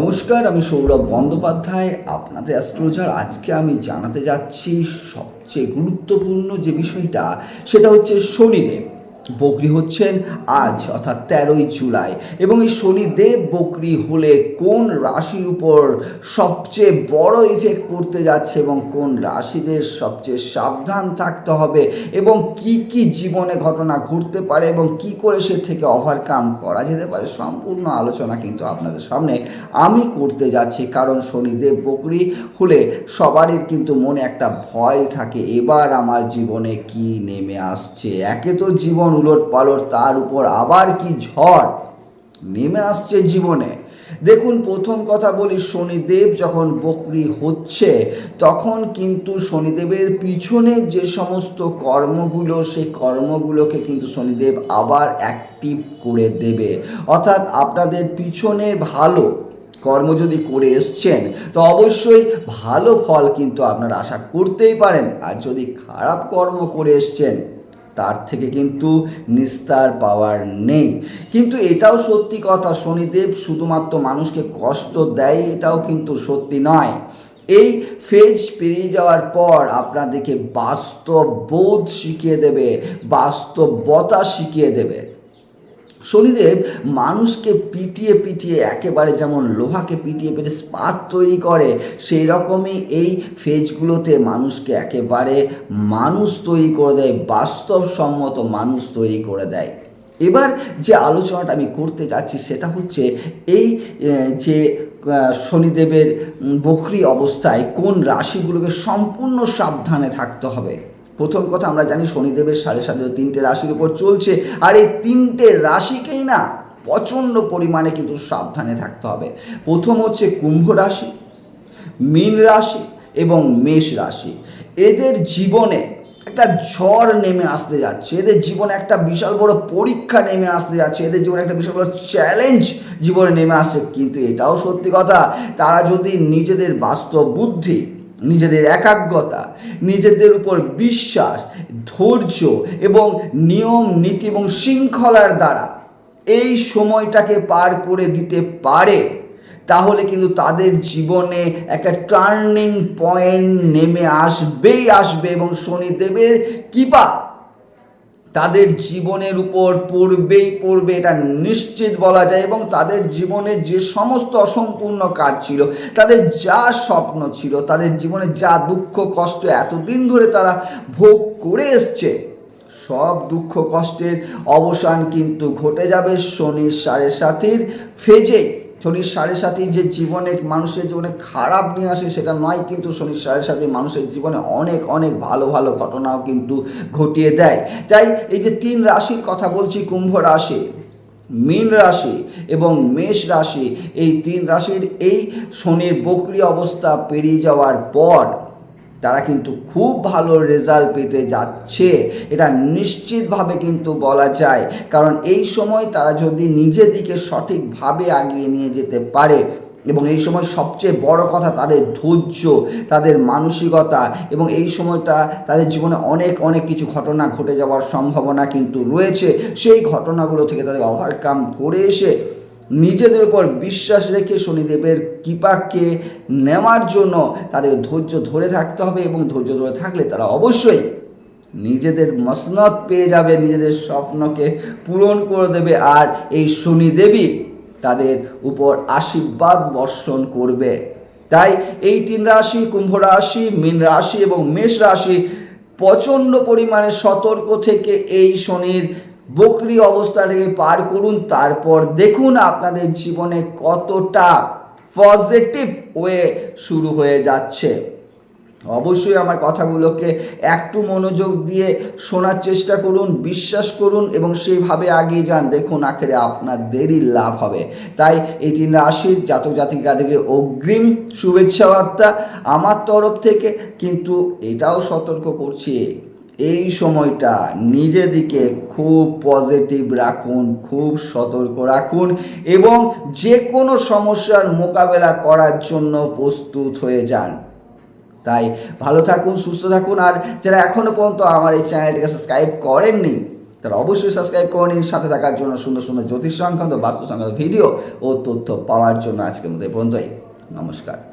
নমস্কার, আমি সৌরভ বন্দ্যোপাধ্যায়। আপনাদের অ্যাস্ট্রোলজার আজকে আমি জানাতে যাচ্ছি সবচেয়ে গুরুত্বপূর্ণ যে বিষয়টা, সেটা হচ্ছে শনিদেব। বকরি হচ্ছেন আজ, অর্থাৎ তেরোই জুলাই। এবং এই শনিদেব বকরি হলে কোন রাশির উপর সবচেয়ে বড় ইফেক্ট পড়তে যাচ্ছে এবং কোন রাশিদের সবচেয়ে সাবধান থাকতে হবে এবং কি কি জীবনে ঘটনা ঘটতে পারে এবং কি করে সে থেকে ওভারকাম করা যেতে পারে, সম্পূর্ণ আলোচনা কিন্তু আপনাদের সামনে আমি করতে যাচ্ছি। কারণ শনিদেব বকরি হলে সবারই কিন্তু মনে একটা ভয় থাকে, এবার আমার জীবনে কি নেমে আসছে? একে তো জীবন উলট পালট, তার উপর আবার কি ঝড়? নেমে আসছে জীবনে। দেখুন, প্রথম কথা বলি, শনিদেব যখন বকরি হচ্ছে, তখন কিন্তু শনিদেবের পিছনে যে সমস্ত কর্মগুলো, সেই কর্মগুলোকে কিন্তু শনিদেব আবার অ্যাক্টিভ করে দেবে। অর্থাৎ আপনাদের পিছনে ভালো কর্ম যদি করে এসছেন, তো অবশ্যই ভালো ফল কিন্তু আপনারা আশা করতেই পারেন। আর যদি খারাপ কর্ম করে এসছেন তার থেকে কিন্তু নিস্তার পাওয়ার নেই। কিন্তু এটাও সত্যি কথা, শনিদেব শুধুমাত্র মানুষকে কষ্ট দেয়, এটাও কিন্তু সত্যি নয়। এই ফেজ পেরিয়ে যাওয়ার পর আপনাদেরকে বাস্তব বোধ শিখিয়ে দেবে, বাস্তবতা শিখিয়ে দেবে। শনিদেব মানুষকে পিটিয়ে পিটিয়ে একেবারে যেমন লোহাকে পিটিয়ে পিটিয়ে স্পাত তৈরি করে সেই রকমই এই ফেজগুলোতে মানুষকে একেবারে মানুষ তৈরি করে দেয়, বাস্তবসম্মত মানুষ তৈরি করে দেয়। এবার যে আলোচনাটা আমি করতে যাচ্ছি সেটা হচ্ছে এই যে শনিদেবের বকরি অবস্থায় কোন রাশিগুলোকে সম্পূর্ণ সাবধানে থাকতে হবে। প্রথম কথা আমরা জানি শনিদেবের সাড়ে সাথে তিনটে রাশির উপর চলছে। আর এই তিনটে রাশিকেই না প্রচণ্ড পরিমাণে কিন্তু সাবধানে থাকতে হবে। প্রথম হচ্ছে কুম্ভ রাশি, মীন রাশি এবং মেষ রাশি। এদের জীবনে একটা ঝড় নেমে আসতে যাচ্ছে, এদের জীবনে একটা বিশাল বড় পরীক্ষা নেমে আসতে যাচ্ছে, এদের জীবনে একটা বিশাল বড় চ্যালেঞ্জ জীবনে নেমে আসছে। কিন্তু এটাও সত্যি কথা, তারা যদি নিজেদের বাস্তব বুদ্ধি নিজেদের একাগ্রতা, নিজেদের উপর বিশ্বাস, ধৈর্য এবং নিয়ম, নীতি এবং শৃঙ্খলার দ্বারা এই সময়টাকে পার করে দিতে পারে, তাহলে কিন্তু তাদের জীবনে একটা টার্নিং পয়েন্ট নেমে আসবেই, আসবে এবং শনিদেবের কৃপা তাদের জীবনের উপর পড়বেই পড়বে, এটা নিশ্চিত বলা যায়। এবং তাদের জীবনে যে সমস্ত অসম্পূর্ণ কাজ ছিল, তাদের যা স্বপ্ন ছিল, তাদের জীবনে যা দুঃখ, কষ্ট এতদিন ধরে তারা ভোগ করে এসছে, সব দুঃখ, কষ্টের অবসান কিন্তু ঘটে যাবে শনির সাড়ে সাথীর ফেজে। শনির সাড়ে সাথী যে জীবনে মানুষের জীবনে খারাপ নিয়ে আসে সেটা নয়, কিন্তু শনির সাড়ে সাথী মানুষের জীবনে অনেক অনেক ভালো ভালো ঘটনাও কিন্তু ঘটিয়ে দেয়। তাই এই যে তিন রাশির কথা বলছি, কুম্ভ রাশি, মীন রাশি এবং মেষ রাশি, এই তিন রাশির এই শনির বক্রি অবস্থা পেরিয়ে যাওয়ার পর তারা কিন্তু খুব ভালো রেজাল্ট পেতে যাচ্ছে। এটা নিশ্চিতভাবে কিন্তু বলা যায়। কারণ এই সময় তারা যদি নিজের দিকে সঠিকভাবে আগিয়ে নিয়ে যেতে পারে এবং এই সময় সবচেয়ে বড় কথা তাদের ধৈর্য, তাদের মানসিকতা এবং এই সময়টা তাদের জীবনে অনেক অনেক কিছু ঘটনা ঘটে যাওয়ার সম্ভাবনা কিন্তু রয়েছে। সেই ঘটনাগুলো থেকে তাদের ওভারকাম করে এসে নিজেদের উপর বিশ্বাস রেখে শনিদেবের কৃপাকে নেওয়ার জন্য তাদের ধৈর্য ধরে থাকতে হবে এবং ধৈর্য ধরে থাকলে তারা অবশ্যই নিজেদের মসনত পেয়ে যাবে, নিজেদের স্বপ্নকে পূরণ করে দেবে আর এই শনিদেবী তাদের উপর আশীর্বাদ বর্ষণ করবে। তাই এই তিন রাশি, কুম্ভ রাশি, মীন রাশি এবং মেষ রাশি প্রচণ্ড পরিমাণে সতর্ক থেকে এই শনির বকরি অবস্থাটাকে পার করুন, তারপর দেখুন আপনাদের জীবনে কতটা পজিটিভ ওয়ে শুরু হয়ে যাচ্ছে। অবশ্যই আমার কথাগুলোকে একটু মনোযোগ দিয়ে শোনার চেষ্টা করুন, বিশ্বাস করুন এবং সেইভাবে এগিয়ে যান। দেখুন আখেরে আপনাদেরই লাভ হবে। তাই এই তিন রাশির জাতক জাতিকাদেরকে অগ্রিম শুভেচ্ছা বার্তা আমার তরফ থেকে, কিন্তু এটাও সতর্ক করছি। এই সময়টা নিজেদিকে খুব পজিটিভ রাখুন, খুব সতর্ক রাখুন এবং যে কোনো সমস্যার মোকাবেলা করার জন্য প্রস্তুত হয়ে যান। তাই ভালো থাকুন, সুস্থ থাকুন আর যারা এখনও পর্যন্ত আমার এই চ্যানেলটিকে সাবস্ক্রাইব করেননি, তারা অবশ্যই সাবস্ক্রাইব করে নিন। সাথে থাকার জন্য সুন্দর সুন্দর জ্যোতিষ সংক্রান্ত বাস্তু সংক্রান্ত ভিডিও ও তথ্য পাওয়ার জন্য আজকের মধ্যে পর্যন্তই। নমস্কার।